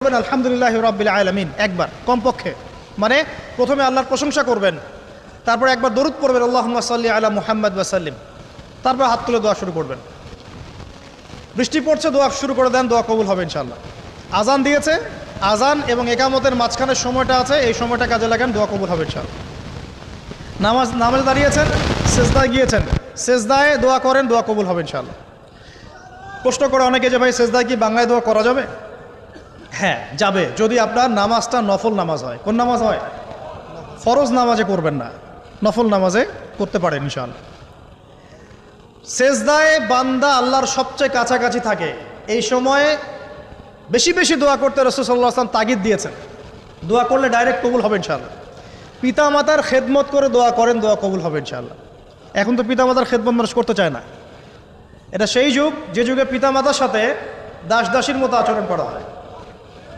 বলবেন, আলহামদুলিল্লাহ রব্বিল আলমিন। একবার, কমপক্ষে। মানে প্রথমে আল্লাহর প্রশংসা করবেন, তারপর একবার দরুদ পড়বেন আল্লাহ সাল্লি আলা মুহাম্মদ ওয়াসাল্লিম তারপর হাত তুলে দোয়া শুরু করবেন। বৃষ্টি পড়ছে, দোয়া শুরু করে দেন, দোয়া কবুল হবে ইনশাল্লাহ আজান দিয়েছে, আজান এবং একামতের মাঝখানের সময়টা আছে, এই সময়টা কাজে লাগান, দোয়া কবুল হবে ইনশাল্লাহ নামাজ, নামাজে দাঁড়িয়েছেন, সেজদায় গিয়েছেন, সেজদায় দোয়া করেন, দোয়া কবুল হবে ইনশাল্লাহ প্রশ্ন করে অনেকে যে, ভাই, সেজদায় কি বাংলায় দোয়া করা যাবে? হ্যাঁ যাবে। যদি আপনার নামাজটা নফল নামাজ হয়, কোন নামাজ হয়? ফরজ নামাজে করবেন না। নফল নামাজে করতে পারেন ইনশাআল্লাহ। সেজদায় বান্দা আল্লাহর সবচেয়ে কাছাকাছি থাকে। এই সময়ে বেশি বেশি দোয়া করতে রসুল্লাহ আসলাম তাগিদ দিয়েছেন। দোয়া করলে ডাইরেক্ট কবুল হবে ইনশাআল্লাহ। পিতা মাতার খেদমত করে দোয়া করেন, দোয়া কবুল হবে ইনশাআল্লাহ। এখন তো পিতা মাতার খেদমত মানুষ করতে চায় না। এটা সেই যুগ, যে যুগে পিতা মাতার সাথে দাস দাসীর মতো আচরণ করা হয়।